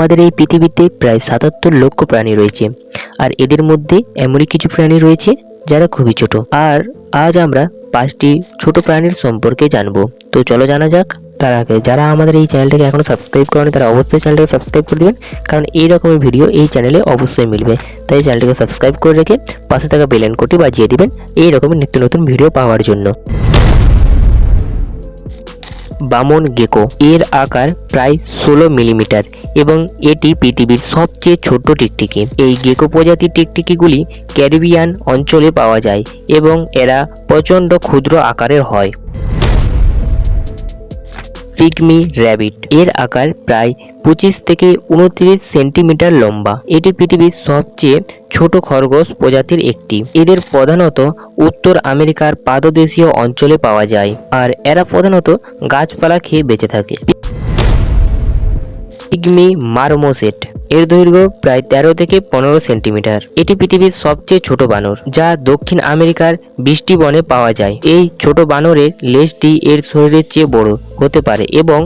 আমাদের এই পৃথিবীতে প্রায় সাতাত্তর লক্ষ প্রাণী রয়েছে। আর এদের মধ্যে এমনই কিছু প্রাণী রয়েছে যারা খুবই ছোট। আর আজ আমরা পাঁচটি ছোট প্রাণীর সম্পর্কে জানব। তো চলো জানা যাক, তার আগে যারা আমাদের এই চ্যানেলটাকে এখনও সাবস্ক্রাইব করেনি, তারা অবশ্যই চ্যানেলটাকে সাবস্ক্রাইব করে দিবেন, কারণ এই রকমের ভিডিও এই চ্যানেলে অবশ্যই মিলবে। তাই চ্যানেলটাকে সাবস্ক্রাইব করে রেখে পাশে থাকা বেল আইকনটি বাজিয়ে দিবেন, এই রকমের নিত্য নতুন ভিডিও পাওয়ার জন্য। বামন গেকো। এর আকার প্রায় ষোলো মিলিমিটার এবং এটি পৃথিবীর সবচেয়ে ছোট টিকটিকি। এই গেকো প্রজাতির টিকটিকিগুলি ক্যারিবিয়ান অঞ্চলে পাওয়া যায় এবং এরা প্রচণ্ড ক্ষুদ্র আকারের হয়। Pygmy rabbit. এর আকার প্রায় পঁচিশ থেকে উনত্রিশ সেন্টিমিটার লম্বা। এটি পৃথিবীর সবচেয়ে ছোট খরগোশ প্রজাতির একটি। এদের প্রধানত উত্তর আমেরিকার পাদদেশীয় অঞ্চলে পাওয়া যায়। আর এরা প্রধানত গাছপালা খেয়ে বেঁচে থাকে। Pygmy marmoset. এর দৈর্ঘ্য প্রায় তেরো থেকে পনেরো সেন্টিমিটার। এটি পৃথিবীর সবচেয়ে ছোট বানর, যা দক্ষিণ আমেরিকার বৃষ্টি বনে পাওয়া যায়। এই ছোট বানরের লেজটি এর শরীরের চেয়ে বড় হতে পারে এবং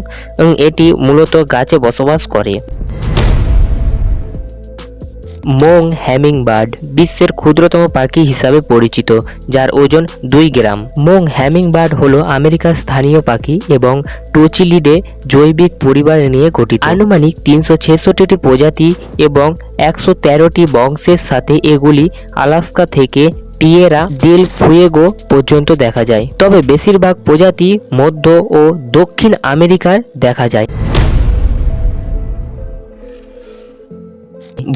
এটি মূলত গাছে বসবাস করে। মোং হ্যামিংবার্ড বিশ্বের ক্ষুদ্রতম পাখি হিসাবে পরিচিত, যার ওজন দুই গ্রাম। মোং হ্যামিংবার্ড হলো আমেরিকার স্থানীয় পাখি এবং টোচিলিডে জৈবিক পরিবার নিয়ে গঠিত। আনুমানিক তিনশো ছেষট্টিটি প্রজাতি এবং একশো তেরোটি বংশের সাথে এগুলি আলাস্কা থেকে টিয়েরা দেল ফুয়েগো পর্যন্ত দেখা যায়। তবে বেশিরভাগ প্রজাতি মধ্য ও দক্ষিণ আমেরিকার দেখা যায়।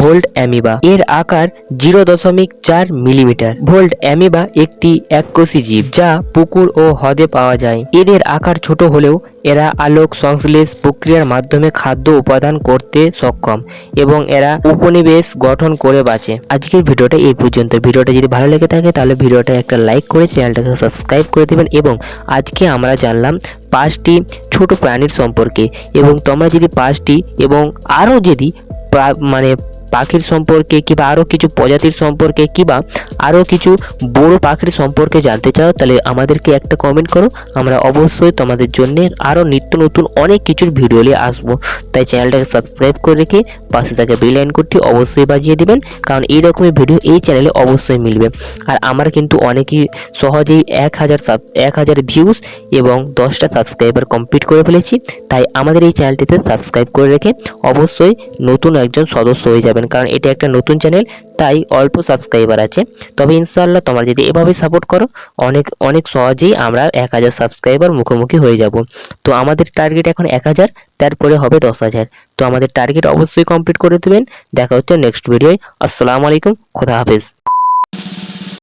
Volt amoeba. এর আকার জিরো দশমিক চার মিলিমিটার। ভোল্ট অ্যামিবা একটি এককোষী জীব যা পুকুর ও হ্রদে পাওয়া যায়। এদের আকার ছোট হলেও এরা আলোক সংশ্লেষ প্রক্রিয়ার মাধ্যমে খাদ্য উপাদান করতে সক্ষম এবং এরা উপনিবেশ গঠন করে বাঁচে। আজকের ভিডিওটা এই পর্যন্ত। ভিডিওটা যদি ভালো লেগে থাকে তাহলে ভিডিওটা একটা লাইক করে চ্যানেলটাকে সাবস্ক্রাইব করে দেবেন এবং আজকে আমরা জানলাম পাঁচটি ছোট প্রাণীর সম্পর্কে। এবং তোমরা যদি পাঁচটি এবং আরও যদি bribe money পাখির সম্পর্কে কিংবা আরও কিছু প্রজাতির সম্পর্কে কিংবা আরও কিছু বড় পাখির সম্পর্কে জানতে চাও, তাহলে আমাদেরকে একটা কমেন্ট করো। আমরা অবশ্যই তোমাদের জন্য আরও নিত্য নতুন অনেক কিছুর ভিডিও নিয়ে আসব। তাই চ্যানেলটাকে সাবস্ক্রাইব করে রেখে পাশে থাকা বেল আইকনটি অবশ্যই বাজিয়ে দেবেন, কারণ এই রকমের ভিডিও এই চ্যানেলে অবশ্যই মিলবে। আর আমার কিন্তু অনেকেই সহজেই এক হাজার এক হাজার ভিউজ এবং দশটা সাবস্ক্রাইবার কমপ্লিট করে ফেলেছি। তাই আমাদের এই চ্যানেলটিতে সাবস্ক্রাইব করে রেখে অবশ্যই নতুন একজন সদস্য হয়ে যাবেন কারণ এটা একটা নতুন চ্যানেল তাই অল্প সাবস্ক্রাইবার আছে। তবে ইনশাআল্লাহ তোমরা যদি এভাবে সাপোর্ট করো, অনেক অনেক সহজেই আমরা এক হাজার সাবস্ক্রাইবার মুখোমুখি হয়ে যাব। তো আমাদের টার্গেট এখন এক হাজার, তারপরে হবে দশ হাজার। তো আমাদের টার্গেট অবশ্যই কমপ্লিট করে দেবেন। দেখা হচ্ছে নেক্সট ভিডিওয় আসসালামু আলাইকুম, খোদা হাফেজ।